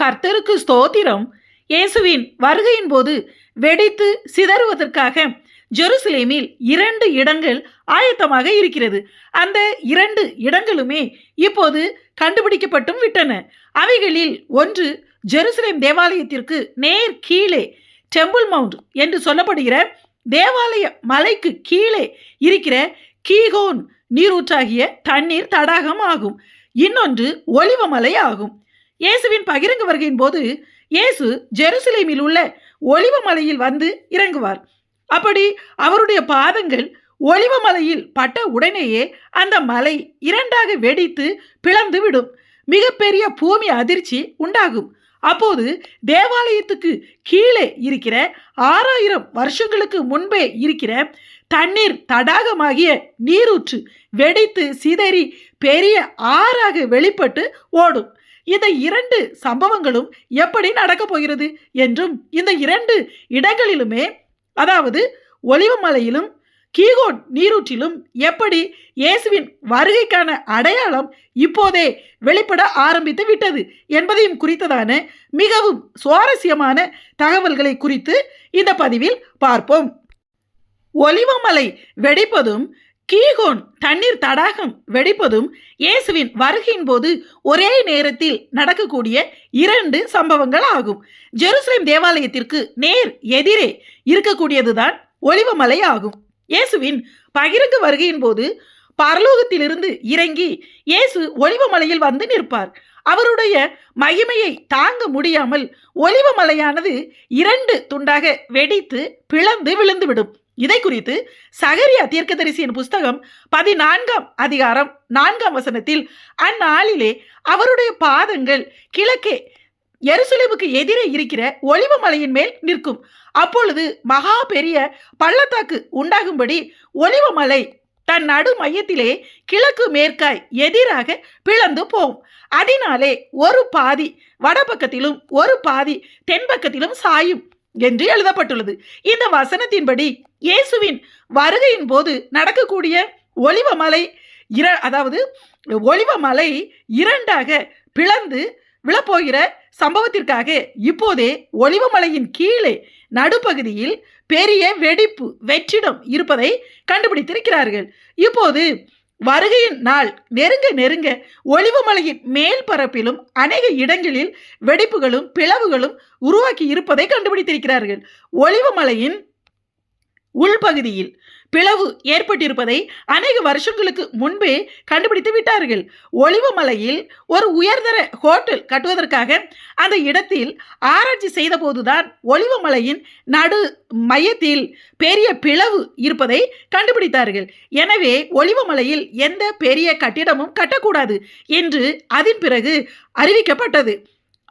கர்த்தருக்கு ஸ்தோத்திரம். இயேசுவின் வருகையின் போது வெடித்து சிதறுவதற்காக ஜெருசலேமில் இரண்டு இடங்கள் ஆயத்தமாக இருக்கிறது. அந்த இரண்டு இடங்களுமே இப்போது கண்டுபிடிக்கப்பட்டும் விட்டன. அவைகளில் ஒன்று ஜெருசலேம் தேவாலயத்திற்கு நேர் கீழே டெம்பிள் மவுண்ட் என்று சொல்லப்படுகிற தேவாலய மலைக்கு கீழே இருக்கிற கீகோன் நீரூற்றாகிய தண்ணீர் தடாகம் ஆகும். இன்னொன்று ஒளிவமலை ஆகும். இயேசுவின் பகிரங்க வருகையின் போது இயேசு ஜெருசலேமில் உள்ள ஒலிவமலையில் வந்து இறங்குவார். அப்படி அவருடைய பாதங்கள் ஒலிவமலையில் பட்ட உடனேயே அந்த மலை இரண்டாக வெடித்து பிளந்து விடும். மிகப்பெரிய பூமி அதிர்ச்சி உண்டாகும். அப்போது தேவாலயத்துக்கு கீழே இருக்கிற ஆறாயிரம் வருஷங்களுக்கு முன்பே இருக்கிற தண்ணீர் தடாகமாகிய நீரூற்று வெடித்து சிதறி பெரிய ஆறாக வெளிப்பட்டு ஓடும். இந்த இரண்டு சம்பவங்களும் எப்படி நடக்கப் போகிறது என்றும் இந்த இரண்டு இடங்களிலுமே அதாவது ஒலிவமலையிலும் கீகோன் நீரூற்றிலும் எப்படி இயேசுவின் வருகைக்கான அடையாளம் இப்போதே வெளிப்பட ஆரம்பித்து விட்டது என்பதையும் குறித்ததான மிகவும் சுவாரஸ்யமான தகவல்களை குறித்து இந்த பதிவில் பார்ப்போம். ஒலிவமலை வெடிப்பதும் கீகோன் தண்ணீர் தடாகம் வெடிப்பதும் இயேசுவின் வருகையின் போது ஒரே நேரத்தில் நடக்கக்கூடிய இரண்டு சம்பவங்கள் ஆகும். ஜெருசலேம் தேவாலயத்திற்கு நேர் எதிரே இருக்கக்கூடியதுதான் ஒளிவமலை ஆகும். இயேசுவின் பகிரங்க வருகையின் போது பரலோகத்திலிருந்து இறங்கி இயேசு ஒளிவமலையில் வந்து நிற்பார். அவருடைய மகிமையை தாங்க முடியாமல் ஒளிவமலையானது இரண்டு துண்டாக வெடித்து பிளந்து விழுந்துவிடும். இதை குறித்து சகரியா தீர்க்கதரிசியின் புஸ்தகம் பதினான்காம் அதிகாரம் நான்காம் வசனத்தில் அந்நாளிலே அவருடைய பாதங்கள் கிழக்கே எருசலேமுக்கு எதிரே இருக்கிற ஒலிவமலையின் மேல் நிற்கும். அப்பொழுது மகா பெரிய பள்ளத்தாக்கு உண்டாகும்படி ஒலிவமலை தன் நடு மையத்திலே கிழக்கு மேற்காய் எதிராக பிளந்து போகும் அதனாலே ஒரு பாதி வடபக்கத்திலும் ஒரு பாதி தென்பக்கத்திலும் சாயும். என்று எழுதப்பட்டுள்ளது. இந்த வசனத்தின்படி இயேசுவின் வருகையின் போது நடக்கக்கூடிய ஒளிவமலை இர அதாவது ஒளிவமலை இரண்டாக பிளந்து விழப்போகிற சம்பவத்திற்காக இப்போதே ஒளிவமலையின் கீழே நடுப்பகுதியில் பெரிய வெடிப்பு வெற்றிடம் இருப்பதை கண்டுபிடித்திருக்கிறார்கள். இப்போது வருகையின் நாள் நெருங்க நெருங்க ஒலிவமலையின் மேல் பரப்பிலும் அநேக இடங்களில் வெடிப்புகளும் பிளவுகளும் உருவாக்கி இருப்பதை கண்டுபிடித்திருக்கிறார்கள். ஒலிவமலையின் உள்பகுதியில் பிளவு ஏற்பட்டிருப்பதை அநேக வருஷங்களுக்கு முன்பே கண்டுபிடித்து விட்டார்கள். ஒலிவமலையில் ஒரு உயர்தர ஹோட்டல் கட்டுவதற்காக அந்த இடத்தில் ஆராய்ச்சி செய்தபோதுதான் ஒலிவமலையின் நடு மையத்தில் பெரிய பிளவு இருப்பதை கண்டுபிடித்தார்கள். எனவே ஒலிவமலையில் எந்த பெரிய கட்டிடமும் கட்டக்கூடாது என்று அதன் பிறகு அறிவிக்கப்பட்டது.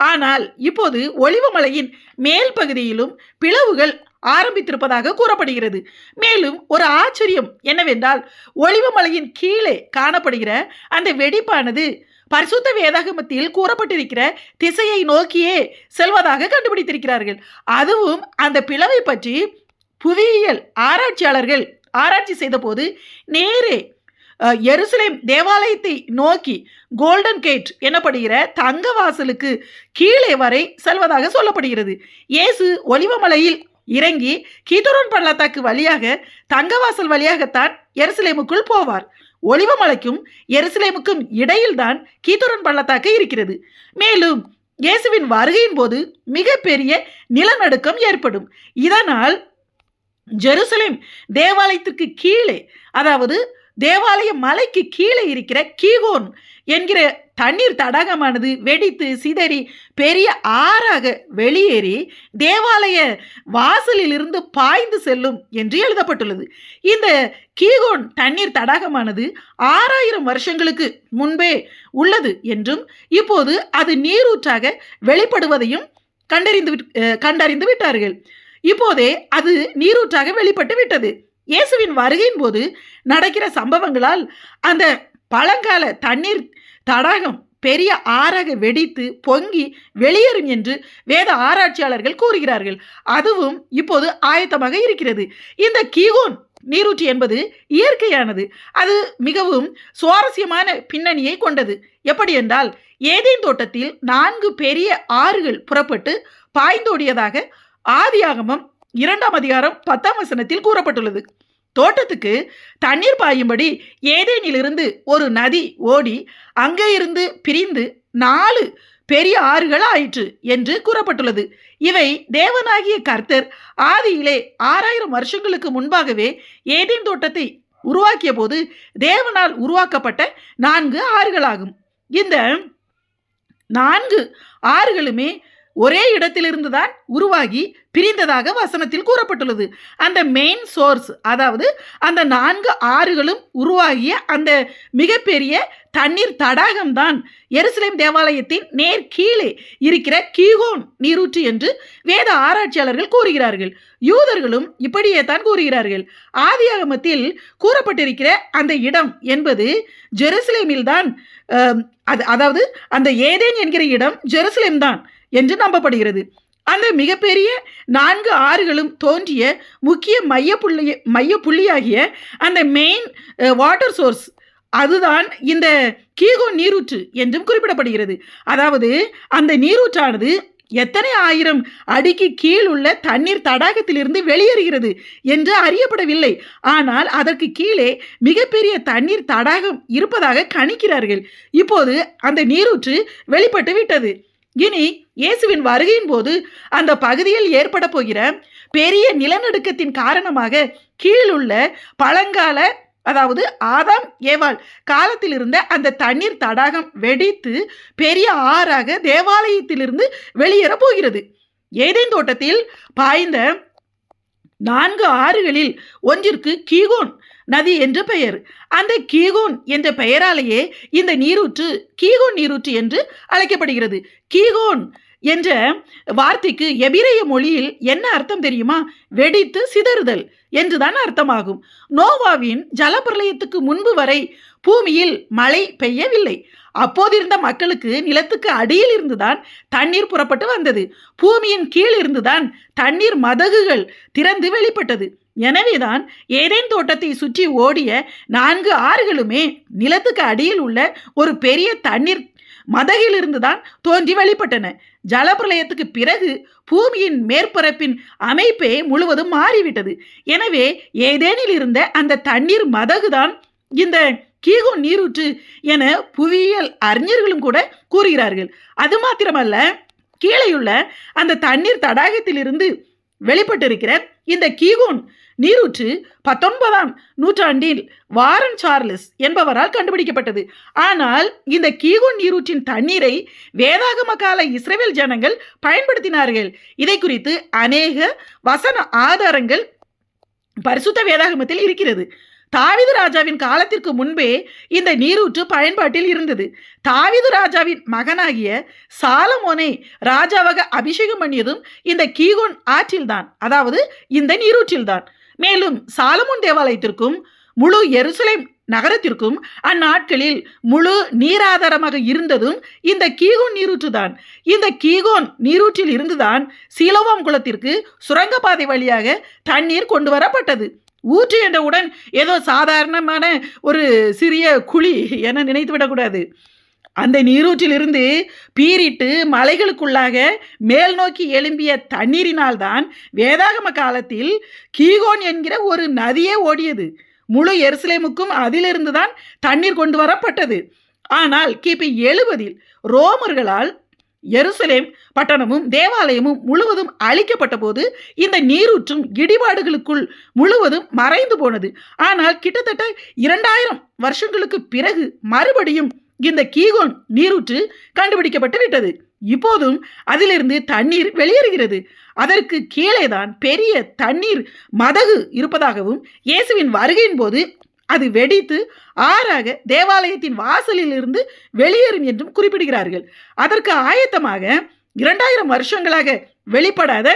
ஆனால் இப்போது ஒலிவமலையின் மேல் பகுதியிலும் பிளவுகள் ஆரம்பித்திருப்பதாக கூறப்படுகிறது. மேலும் ஒரு ஆச்சரியம் என்னவென்றால் ஒலிவமலையின் கீழே காணப்படுகிற அந்த வெடிப்பானது பரிசுத்த வேதாகமத்தில் கூறப்பட்டிருக்கிற திசையை நோக்கியே செல்வதாக கண்டுபிடித்திருக்கிறார்கள். அதுவும் அந்த பிளவை பற்றி புவியியல் ஆராய்ச்சியாளர்கள் ஆராய்ச்சி செய்தபோது நேரே எருசலேம் தேவாலயத்தை நோக்கி கோல்டன் கேட் எனப்படுகிற தங்க வாசலுக்கு கீழே வரை செல்வதாக சொல்லப்படுகிறது. இயேசு ஒலிவமலையில் இறங்கி கீதரோன் பள்ளத்தாக்கு வழியாக தங்கவாசல் வழியாகத்தான் எருசலேமுக்குள் போவார். ஒளிவமலைக்கும் எருசலேமுக்கும் இடையில்தான் கீதரோன் பள்ளத்தாக்கு இருக்கிறது. மேலும் இயேசுவின் வருகையின் போது மிகப்பெரிய நிலநடுக்கம் ஏற்படும். இதனால் ஜெருசலேம் தேவாலயத்திற்கு கீழே அதாவது தேவாலய மலைக்கு கீழே இருக்கிற கீகோன் என்கிற தண்ணீர் தடாகமானது வெடித்து சிதறி பெரிய ஆறாக வெளியேறி தேவாலய வாசலிலிருந்து பாய்ந்து செல்லும் என்று எழுதப்பட்டுள்ளது. இந்த கீகோன் தண்ணீர் தடாகமானது ஆறாயிரம் வருஷங்களுக்கு முன்பே உள்ளது என்றும் இப்போது அது நீரூற்றாக வெளிப்படுவதையும் கண்டறிந்து விட்- கண்டறிந்து விட்டார்கள். இப்போதே அது நீரூற்றாக வெளிப்பட்டு விட்டது. இயேசுவின் வருகையின் போது நடக்கிற சம்பவங்களால் அந்த பழங்கால தண்ணீர் தடாகம் பெரிய ஆறாக வெடித்து பொங்கி வெளியேறும் என்று வேத ஆராய்ச்சியாளர்கள் கூறுகிறார்கள். அதுவும் இப்போது ஆயத்தமாக இருக்கிறது. இந்த கீகோன் நீரூற்று என்பது இயற்கையானது. அது மிகவும் சுவாரஸ்யமான பின்னணியை கொண்டது. எப்படி என்றால் ஏதேன் தோட்டத்தில் நான்கு பெரிய ஆறுகள் புறப்பட்டு பாய்ந்தோடியதாக ஆதியாகமம் இரண்டாம் அதிகாரம் பத்தாம் வசனத்தில் கூறப்பட்டுள்ளது. தோட்டத்துக்கு தண்ணீர் பாயும்படி ஏதேனிலிருந்து ஒரு நதி ஓடி அங்கே இருந்து பிரிந்து நாலு பெரிய ஆறுகள் ஆயிற்று என்று கூறப்பட்டுள்ளது. இவை தேவனாகிய கர்த்தர் ஆதியிலே ஆறாயிரம் வருஷங்களுக்கு முன்பாகவே ஏதேன் தோட்டத்தை உருவாக்கிய போது தேவனால் உருவாக்கப்பட்ட நான்கு ஆறுகளாகும். இந்த நான்கு ஆறுகளுமே ஒரே இடத்திலிருந்து தான் உருவாகி பிரிந்ததாக வசனத்தில் கூறப்பட்டுள்ளது. அந்த மெயின் சோர்ஸ் அதாவது அந்த நான்கு ஆறுகளும் உருவாகிய அந்த மிகப்பெரிய தண்ணீர் தடாகம் தான் எருசலேம் தேவாலயத்தின் நேர் கீழே இருக்கிற கீகோன் நீரூற்று என்று வேத ஆராய்ச்சியாளர்கள் கூறுகிறார்கள். யூதர்களும் இப்படியே தான் கூறுகிறார்கள் ஆதியாகமத்தில் கூறப்பட்டிருக்கிற அந்த இடம் என்பது ஜெருசலேமில் தான் அது அதாவது அந்த ஏதேன் என்கிற இடம் ஜெருசலேம் தான் என்று நம்பப்படுகிறது. அந்த மிகப்பெரிய நான்கு ஆறுகளும் தோன்றிய முக்கிய மைய புள்ளி மைய புள்ளியாகிய அந்த மெயின் வாட்டர் சோர்ஸ் அதுதான் இந்த கீகோ நீரூற்று என்றும் குறிப்பிடப்படுகிறது. அதாவது அந்த நீரூற்றானது எத்தனை ஆயிரம் அடிக்கு கீழ் உள்ள தண்ணீர் தடாகத்திலிருந்து வெளியேறுகிறது என்று அறியப்படவில்லை. ஆனால் அதற்கு கீழே மிகப்பெரிய தண்ணீர் தடாகம் இருப்பதாக கணிக்கிறார்கள். இப்போது அந்த நீரூற்று வெளிப்பட்டு விட்டது இனி இயேசுவின் வருகையின் போது அந்த பகுதியில் ஏற்பட போகிற பெரிய நிலநடுக்கத்தின் காரணமாக கீழுள்ள பழங்கால அதாவது ஆதாம் ஏவாள் காலத்தில் இருந்த அந்த தண்ணீர் தடாகம் வெடித்து பெரிய ஆறாக தேவாலயத்திலிருந்து வெளியேற போகிறது. ஏதேன் தோட்டத்தில் பாய்ந்த நான்கு ஆறுகளில் ஒன்றிற்கு கீகோன் நதி என்று பெயர். அந்த கீகோன் என்ற பெயராலேயே இந்த நீரூற்று கீகோன் நீரூற்று என்று அழைக்கப்படுகிறது. கீகோன் என்ற வார்த்தைக்கு எபிரேய மொழியில் என்ன அர்த்தம் தெரியுமா? வெடித்து சிதறுதல் என்றுதான் அர்த்தமாகும். நோவாவின் ஜலப்பிரளயத்துக்கு முன்பு வரை பூமியில் மழை பெய்யவில்லை. அப்போதிருந்த மக்களுக்கு நிலத்துக்கு அடியில் இருந்துதான் தண்ணீர் புறப்பட்டு வந்தது. பூமியின் கீழ் இருந்துதான் தண்ணீர் மதகுகள் திறந்து வெளிப்பட்டது. எனவேதான் ஏதேன் தோட்டத்தை சுற்றி ஓடிய நான்கு ஆறுகளுமே நிலத்துக்கு அடியில் உள்ள ஒரு பெரிய தண்ணீர் மதகிலிருந்து தான் தோன்றி வெளிப்பட்டன. ஜலப்பிரளயத்துக்கு பிறகு பூமியின் மேற்பரப்பின் அமைப்பே முழுவதும் மாறிவிட்டது. எனவே ஏதேனில் இருந்த அந்த தண்ணீர் மதகுதான் இந்த கீகோ நீரூற்று என புவியியல் அறிஞர்களும் கூட கூறுகிறார்கள். அது மாத்திரமல்ல கீழேயுள்ள அந்த தண்ணீர் தடாகத்திலிருந்து வெளிப்பட்டிருக்கிற இந்த கீகோன் நீரூற்று பத்தொன்பதாம் நூற்றாண்டில் வாரன் சார்லஸ் என்பவரால் கண்டுபிடிக்கப்பட்டது. ஆனால் இந்த கீகோன் நீரூற்றின் தண்ணீரை வேதாகம கால இஸ்ரேல் ஜனங்கள் பயன்படுத்தினார்கள். இதை குறித்து அநேக வசன ஆதாரங்கள் பரிசுத்த வேதாகமத்தில் இருக்கிறது. தாவிது ராஜாவின் காலத்திற்கு முன்பே இந்த நீரூற்று பயன்பாட்டில் இருந்தது. தாவிது ராஜாவின் மகனாகிய சாலமோனை ராஜாவாக அபிஷேகம் பண்ணியதும் இந்த கீகோன் ஆற்றில்தான் அதாவது இந்த நீரூற்றில்தான். மேலும் சாலமோன் தேவாலயத்திற்கும் முழு எருசலேம் நகரத்திற்கும் அந்நாட்களில் முழு நீராதாரமாக இருந்ததும் இந்த கீகோன் நீரூற்று தான் இந்த கீகோன் நீரூற்றில் இருந்துதான் சீலோவாம் குளத்திற்கு சுரங்கப்பாதை வழியாக தண்ணீர் கொண்டு வரப்பட்டது. ஊற்று என்றவுடன் ஏதோ சாதாரணமான ஒரு சிறிய குழி என நினைத்து விடக்கூடாது. அந்த நீரூற்றிலிருந்து பீரிட்டு மலைகளுக்குள்ளாக மேல் நோக்கி எழும்பிய தண்ணீரினால்தான் வேதாகம காலத்தில் கீகோன் என்கிற ஒரு நதியே ஓடியது. முழு எருசலேமுக்கும் அதிலிருந்து தான் தண்ணீர் கொண்டு வரப்பட்டது. ஆனால் கிபி எழுபதில் ரோமர்களால் எருசலேம் பட்டணமும் தேவாலயமும் முழுவதும் அழிக்கப்பட்ட போது இந்த நீரூற்றும் இடிபாடுகளுக்குள் முழுவதும் மறைந்து போனது. ஆனால் கிட்டத்தட்ட இரண்டாயிரம் வருஷங்களுக்கு பிறகு மறுபடியும் இந்த கீகோன் நீரூற்று கண்டுபிடிக்கப்பட்டு விட்டது. இப்போதும் அதிலிருந்து தண்ணீர் வெளியேறுகிறது. அதற்கு கீழேதான் பெரிய தண்ணீர் மதகு இருப்பதாகவும் இயேசுவின் வருகையின் போது அது வெடித்து ஆறாக தேவாலயத்தின் வாசலில் இருந்து வெளியேறும் என்றும் குறிப்பிடுகிறார்கள். அதற்கு ஆயத்தமாக இரண்டாயிரம் வருஷங்களாக வெளிப்படாத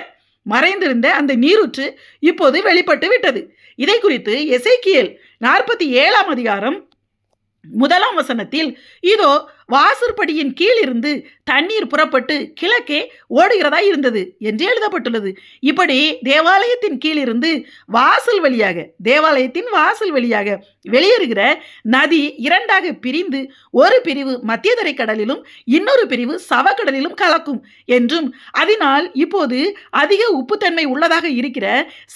மறைந்திருந்த அந்த நீரூற்று இப்போது வெளிப்பட்டு விட்டது. இதை குறித்து எசைக்கியல் நாற்பத்தி ஏழாம் அதிகாரம் முதலாம் வசனத்தில் இதோ வாசற்படியின் கீழ் இருந்து தண்ணீர் புறப்பட்டு கிழக்கே ஓடுகிறதா இருந்தது என்று எழுதப்பட்டுள்ளது. இப்படி தேவாலயத்தின் கீழ் இருந்து வாசல் வழியாக தேவாலயத்தின் வாசல் வழியாக வெளியேறுகிற நதி இரண்டாக பிரிந்து ஒரு பிரிவு மத்தியதரை கடலிலும் இன்னொரு பிரிவு சவக்கடலிலும் கலக்கும் என்றும் அதனால் இப்போது அதிக உப்புத்தன்மை உள்ளதாக இருக்கிற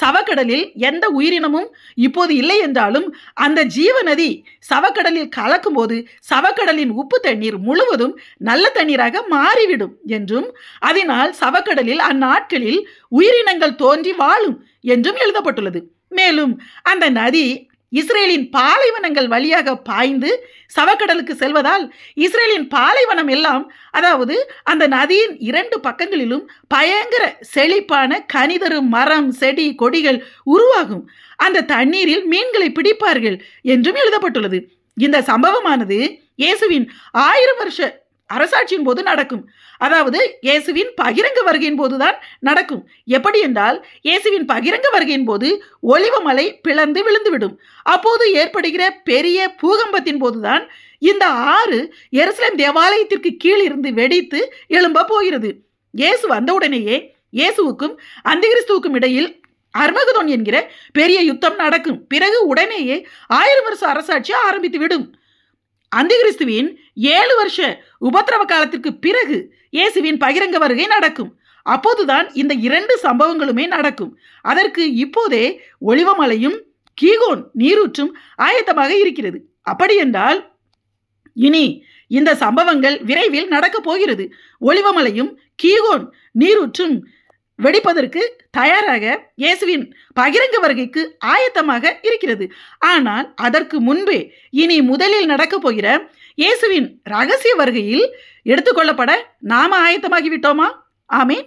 சவக்கடலில் எந்த உயிரினமும் இப்போது இல்லை என்றாலும் அந்த ஜீவ நதி சவக்கடலில் கலக்கும்போது சவக்கடலின் உப்பு தண்ணீர் முழுவதும் நல்ல தண்ணீராக மாறிவிடும் என்றும் அதனால் சவக்கடலில் அந்நாட்களில் உயிரினங்கள் தோன்றி வாழும் என்றும் எழுதப்பட்டுள்ளது. மேலும் அந்த நதி இஸ்ரேலின் பாலைவனங்கள் வழியாக பாய்ந்து சவக்கடலுக்கு செல்வதால் இஸ்ரேலின் பாலைவனம் எல்லாம் அதாவது அந்த நதியின் இரண்டு பக்கங்களிலும் பயங்கர செழிப்பான கனிதரும் மரம் செடி கொடிகள் உருவாகும். அந்த தண்ணீரில் மீன்களை பிடிப்பார்கள் என்றும் எழுதப்பட்டுள்ளது. இந்த சம்பவமானது இயேசுவின் ஆயிரம் வருஷ அரசாட்சியின் போது நடக்கும். அதாவது இயேசுவின் பகிரங்க வருகையின் போதுதான் நடக்கும். எப்படி என்றால் இயேசுவின் பகிரங்க வருகையின் போது ஒளிவமலை பிளந்து விழுந்துவிடும். அப்போது ஏற்படுகிற பெரிய பூகம்பத்தின் போதுதான் இந்த ஆறு எருசலேம் தேவாலயத்திற்கு கீழ் இருந்து வெடித்து எழும்ப போகிறது. இயேசு வந்தவுடனேயே இயேசுவுக்கும் அந்திகிறிஸ்துவுக்கும் இடையில் அர்மகதோன் என்கிற பெரிய யுத்தம் நடக்கும். பிறகு உடனேயே ஆயிரம் வருஷ அரசாட்சி ஆரம்பித்து விடும் அந்திகிறிஸ்துவின் ஏழு வருஷ உபத்திரவ காலத்திற்கு பிறகு இயேசுவின் பகிரங்க வருகை நடக்கும். அப்போதுதான் இந்த இரண்டு சம்பவங்களுமே நடக்கும். அதற்கு இப்போதே ஒளிவமலையும் கீகோன் நீரூற்றும் ஆயத்தமாக இருக்கிறது. அப்படியென்றால் இனி இந்த சம்பவங்கள் விரைவில் நடக்கப் போகிறது. ஒளிவமலையும் கீகோன் நீரூற்றும் வெடிப்பதற்கு தயாராக இயேசுவின் பகிரங்க வருகைக்கு ஆயத்தமாக இருக்கிறது. ஆனால் அதற்கு முன்பே இனி முதலில் நடக்கப் போகிற இயேசுவின் ரகசிய வருகையில் எடுத்துக்கொள்ளப்பட நாம ஆயத்தமாகிவிட்டோமா? ஆமீன்.